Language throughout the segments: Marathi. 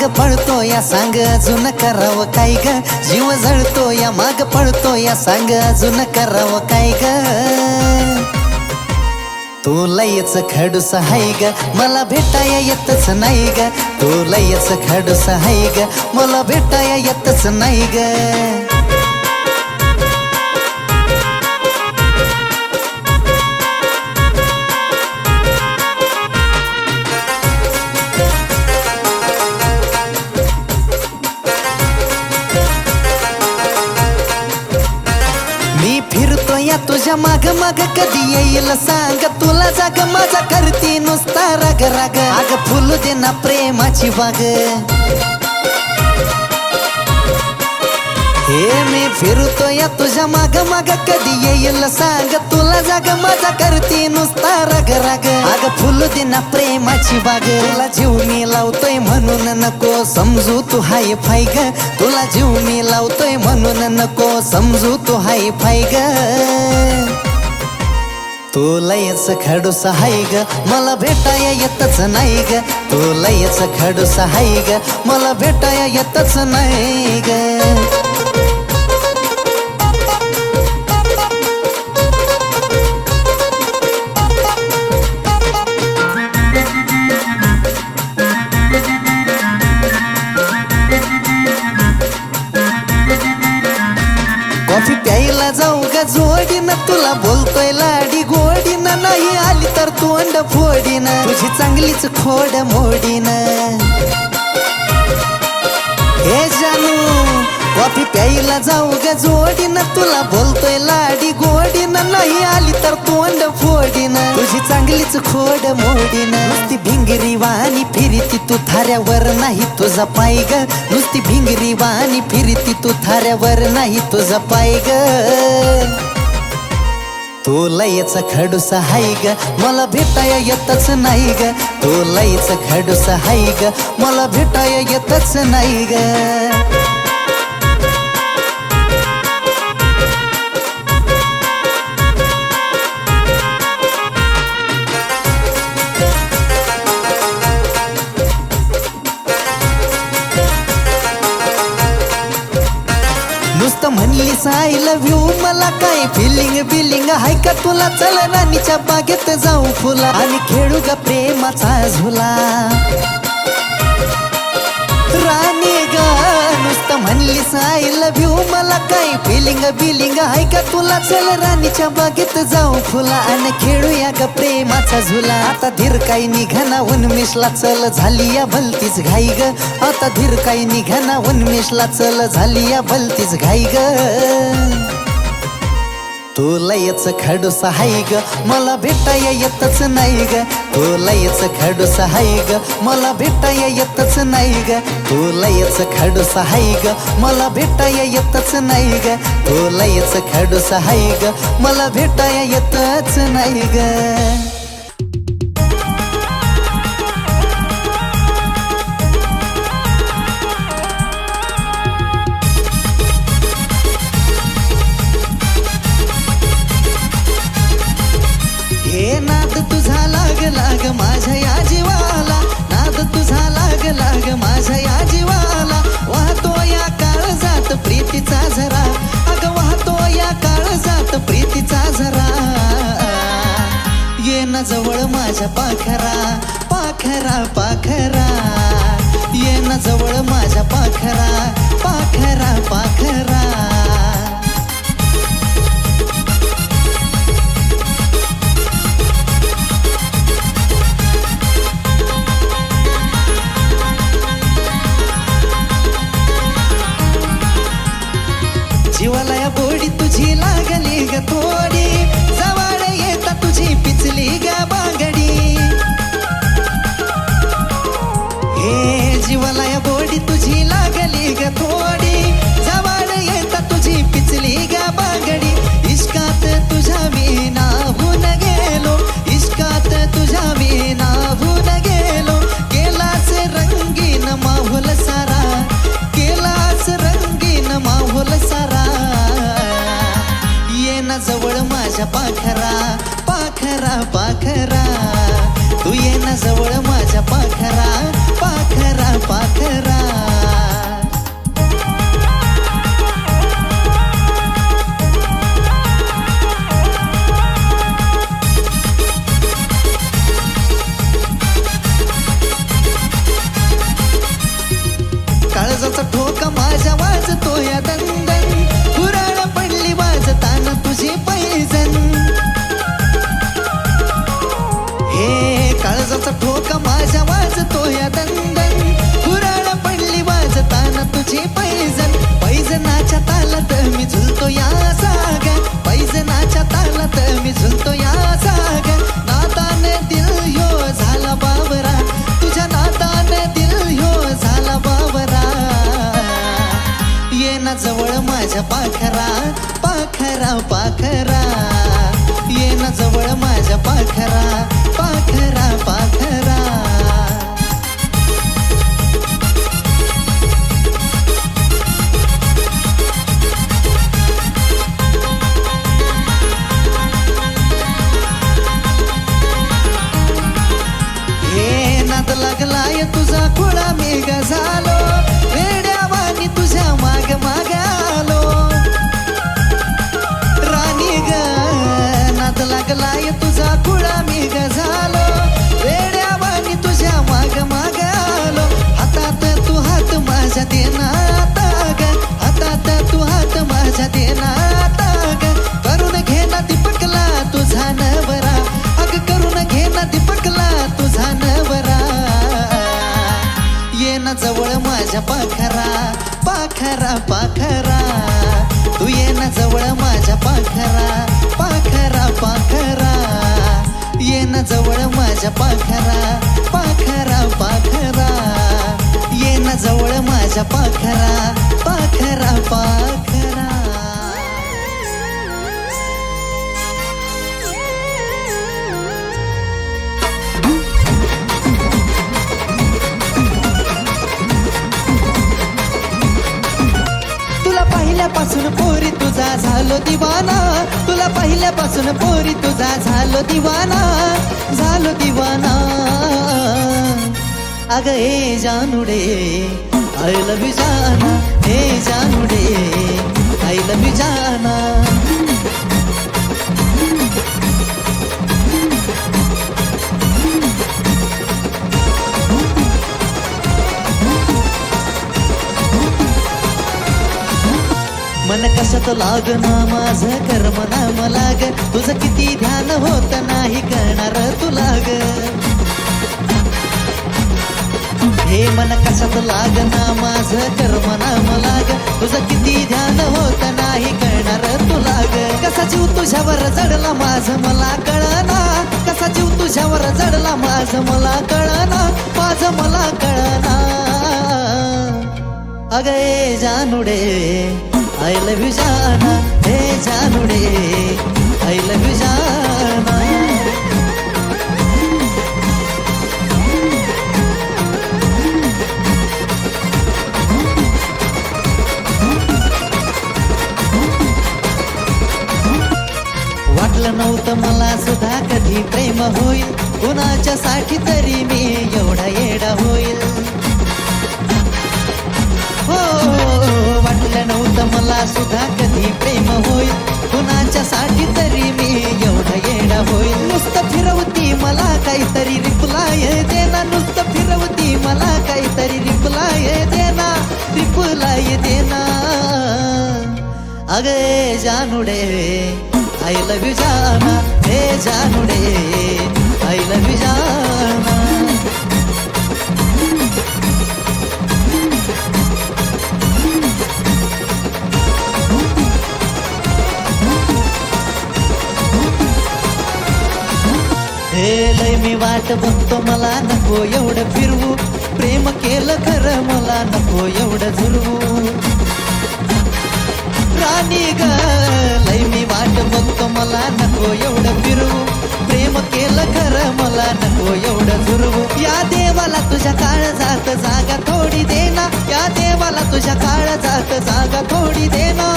माग पळतो या सांग अजून करावं काय ग? जीव जळतो या माग पळतो या सांग अजून करावं काय ग? तू लयच खडूस हाय ग मला भेटाया येतच नाही ग. तू लयच खडूस हाय ग मला भेटाया येतच नाही ग. माग कधी येईल सांग? तुला जाग माझा करती नुसता राग राग. आग फुलू दे ना प्रेमाची बाग हे मी फिरतो या तुझ्या माग माग कधी येईल सांग? तुला जाग माझा करती नुसता राग राग. आग फुलू दे ना प्रेमाची बाग तुला जीव मी लावतोय म्हणून नको समजू तू हाय फाय ग. तुला जीव मी लावतोय म्हणून नको समजू तू हाय फाय ग. तू लयच खडूस हाय ग मला भेटाया येतच नाही ग. तू लयच खडूस हाय ग मला भेटाया येतच नाही ग. तोंड फोडीनं तुझी चांगलीच खोड मोडीन. हे जानू कॉफी प्यायला जाऊ ग जोडीन तुला बोलतोय लाडी गोडीन नाही आली तर तोंड फोडीन. तुझी चांगलीच खोड मोडीन. नुसती भिंगरी वाणी फिरती तू थाऱ्यावर नाही तुझा पाय ग. नुसती भिंगरी वाणी फिरती तू थाऱ्यावर नाही तुझा पाय ग. तो लयच खडूस हाय ग मला भेटाया येतच नाही ग. तो लयच खडूस हाय ग मला भेटाया येतच नाही ग. बिलिंग हाय का तुला? चल राणीच्या बागेत जाऊ फुला. आणि खेळू ग प्रेमाचा झुला. राणी ग नुसतं म्हणली आय लव्ह यू मला काय फिलिंग बिलिंग हाय का तुला? चल राणीच्या बागेत जाऊ फुला. आणि खेळूया ग प्रेमाचा झुला. आता धीर काही निघाना उन्मेषला. चल झाली या भलतीच घाई ग. आता धीर काही निघाना उन्मेषला. चल झाली या भलतीच घाई ग. तू लयच खडूस हाय ग मला भेटाया येतच नाही ग. तू लयच खडूस हाय ग मला भेटाया येतच नाही ग. तू लयच खडूस हाय ग मला भेटाया येतच नाही ग. तू लयच खडूस हाय ग मला भेटाया येतच नाही ग. जवळ माझ्या पाखरा पाखरा पाखरा. ये ना जवळ माझ्या पाखरा पाखरा पाखरा. पाखरा तू ये ना जवळ माझ्या पाखरा पाखरा पाखरा. काळजाचा ठोका माझ्या वाजतो या दंग. लागलाय तुझा खुळा मेघ गझालो माझ्या पाखरा पाखरा पाखरा. तू ये ना जवळ माझ्या पाखरा पाखरा पाखरा. ये ना जवळ माझ्या पाखरा पाखरा पाखरा. ये ना जवळ माझ्या पाखरा पाखरा तुझा झालो दिवाना. तुला पहिल्यापासून पोरी तुझा झालो दिवाना. झालो दिवाना. अग ए जानुडे आय लव्ह यू जाना. हे जानुडे आय लव्ह यू जाना. मन लाग लागना माझं? कर्म नाम लाग. तुझं किती ध्यान होत नाही करणार तू लाग. हे मन लाग लागना माझं? कर्म नाम लाग. तुझं किती ध्यान होत नाही करणार तू लाग. कसा जीव तुझ्यावर जडला माझं मला कळना. कसा जीव तुझ्यावर जडला माझं मला कळना. माझं मला कळना. अगे जानुडे. आय लव यू जाना हे जानुडे आय लव यू जाना वाटलं नव्हतं मला सुद्धा कधी प्रेम होईल. कुणाच्या साठी तरी मी एवढा येडा होईल. वाटलं नव्हतं मला सुद्धा कधी प्रेम होईल. कुणाच्या साठी तरी मी एवढा येडा होईल. नुसतं फिरवती मला काहीतरी रिपलाय देना नुसतं फिरवती मला काहीतरी रिपलाय देना रिपलाय देना अगे जानुडे आय लव्ह यू जाना. हे जान वाट बनतो मला नको एवढं फिरवू. प्रेम केलं खरं मला नको एवढं झुरवू. राणी ग लय मी वाट बनतो मला नको एवढं फिरवू. प्रेम केलं खरं मला नको एवढं झुरवू. या देवाला तुझ्या काळ जात जागा थोडी देना या देवाला तुझ्या काळ जात जागा थोडी देना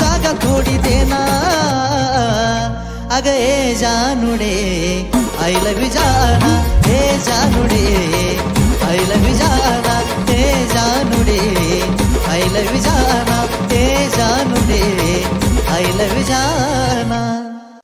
जागा थोडी अग ए जानुडे आय लव जाना हे जानुडे. आय लव जाना हे जानुडे. आय लव जाना हे जानुडे. आय लव जाना.